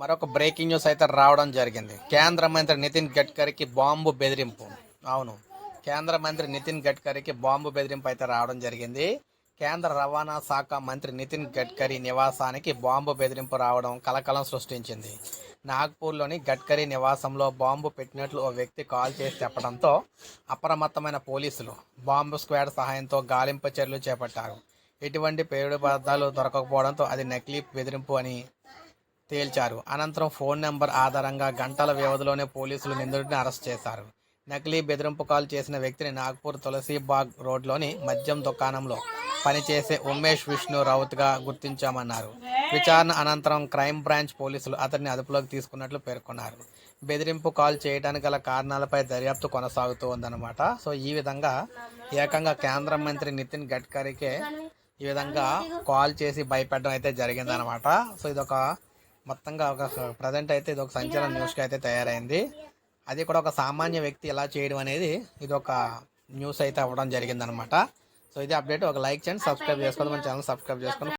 మరొక breaking news అయితే రావడం జరిగింది. కేంద్ర మంత్రి నితిన్ గడ్కరీకి బాంబు బెదిరింపు. అవును. కేంద్ర మంత్రి నితిన్ గడ్కరీకి బాంబు బెదిరింపు అయితే రావడం జరిగింది. కేంద్ర రవాణా శాఖ మంత్రి నితిన్ గడ్కరీ నివాసానికి బాంబు బెదిరింపు రావడం కలకలం సృష్టించింది. నాగ్పూర్లోని గడ్కరీ నివాసంలో బాంబు పెట్టినట్లు ఓ వ్యక్తి కాల్ చేసి చెప్పడంతో అప్రమత్తమైన పోలీసులు బాంబు స్క్వాడ్ సహాయంతో గాలింపు చర్యలు చేపట్టారు. ఎటువంటి పేరుడు పదార్థాలు దొరకకపోవడంతో అది నకిలీ బెదిరింపు అని తేల్చారు. అనంతరం ఫోన్ నెంబర్ ఆధారంగా గంటల వ్యవధిలోనే పోలీసులు నిందితుడిని అరెస్ట్ చేశారు. నకిలీ బెదిరింపు కాల్ చేసిన వ్యక్తిని నాగ్పూర్ తులసీబాగ్ రోడ్లోని మద్యం దుకాణంలో పనిచేసే ఉమేష్ విష్ణు రౌత్గా గుర్తించామన్నారు. విచారణ అనంతరం క్రైమ్ బ్రాంచ్ పోలీసులు అతన్ని అదుపులోకి తీసుకున్నట్లు పేర్కొన్నారు. బెదిరింపు కాల్ చేయడానికి గల కారణాలపై దర్యాప్తు కొనసాగుతూ ఉందన్నమాట సో ఈ విధంగా ఏకంగా కేంద్ర మంత్రి నితిన్ గడ్కరీకే ఈ విధంగా కాల్ చేసి భయపెట్టడం అయితే జరిగిందనమాట సో ఇదొక మొత్తంగా ఒక ప్రజెంట్ అయితే ఇది ఒక సంచలన న్యూస్గా అయితే తయారైంది. అది కూడా ఒక సామాన్య వ్యక్తి ఎలా చేయడం అనేది ఇది ఒక న్యూస్ అయితే అవ్వడం జరిగిందనమాట. సో ఇది అప్డేట్ ఒక లైక్ చేయండి సబ్స్క్రైబ్ చేసుకోండి మన ఛానల్ సబ్స్క్రైబ్ చేసుకోండి